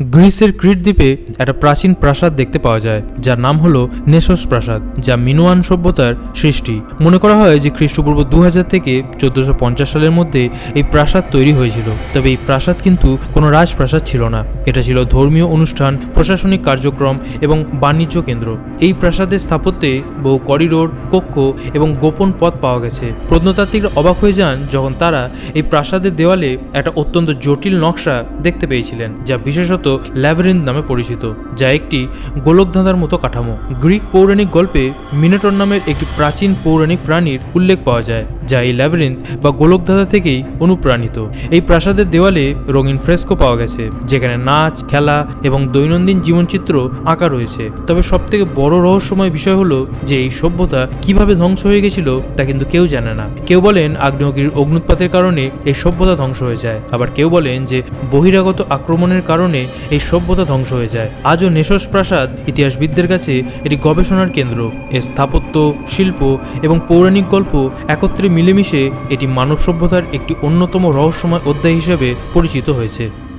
গ্রিসের ক্রিট দ্বীপে একটা প্রাচীন প্রাসাদ দেখতে পাওয়া যায়, যার নাম হলো নেসস প্রাসাদ, যা মিনোয়ান সভ্যতার সৃষ্টি। মনে করা হয় যে খ্রিস্টপূর্ব দু হাজার থেকে চোদ্দশো সালের মধ্যে এই প্রাসাদ তৈরি হয়েছিল। তবে এই প্রাসাদ কিন্তু কোনো রাজপ্রাসাদ ছিল না। এটা ছিল ধর্মীয় অনুষ্ঠান, প্রশাসনিক কার্যক্রম এবং বাণিজ্য কেন্দ্র। এই প্রাসাদের স্থাপত্যে বহু করিডোর, কক্ষ এবং গোপন পথ পাওয়া গেছে। প্রত্নতাত্ত্বিকরা অবাক হয়ে যান যখন তারা এই প্রাসাদের দেওয়ালে একটা অত্যন্ত জটিল নকশা দেখতে পেয়েছিলেন, যা বিশেষত ল্যাভরিন্থ নামে পরিচিত, যা একটি গোলকধাঁধার মতো কাঠামো। গ্রিক পৌরাণিক গল্পে মিনেটর নামের একটি প্রাচীন পৌরাণিক প্রাণীর উল্লেখ পাওয়া যায়, যা এই ল্যাভরিন্থ বা গোলকধাঁধা থেকেই অনুপ্রাণিত। এই প্রাসাদের দেওয়ালে রঙিন ফ্রেস্কো পাওয়া গেছে, যেখানে নাচ, খেলা এবং দৈনন্দিন জীবনচিত্র আঁকা রয়েছে। তবে সবথেকে বড় রহস্যময় বিষয় হলো যে এই সভ্যতা কীভাবে ধ্বংস হয়ে গেছিল তা কিন্তু কেউ জানে না। কেউ বলেন আগ্নেয়গির অগ্নুৎপাতের কারণে এই সভ্যতা ধ্বংস হয়ে যায়। আবার কেউ বলেন যে বহিরাগত আক্রমণের কারণে এই সভ্যতা ধ্বংস হয়ে যায়। আজও নেশস প্রাসাদ ইতিহাসবিদদের কাছে এটি গবেষণার কেন্দ্র। এর স্থাপত্য, শিল্প এবং পৌরাণিক গল্প একত্রে মিলেমিশে এটি মানব সভ্যতার একটি অন্যতম রহস্যময় অধ্যায় হিসেবে পরিচিত হয়েছে।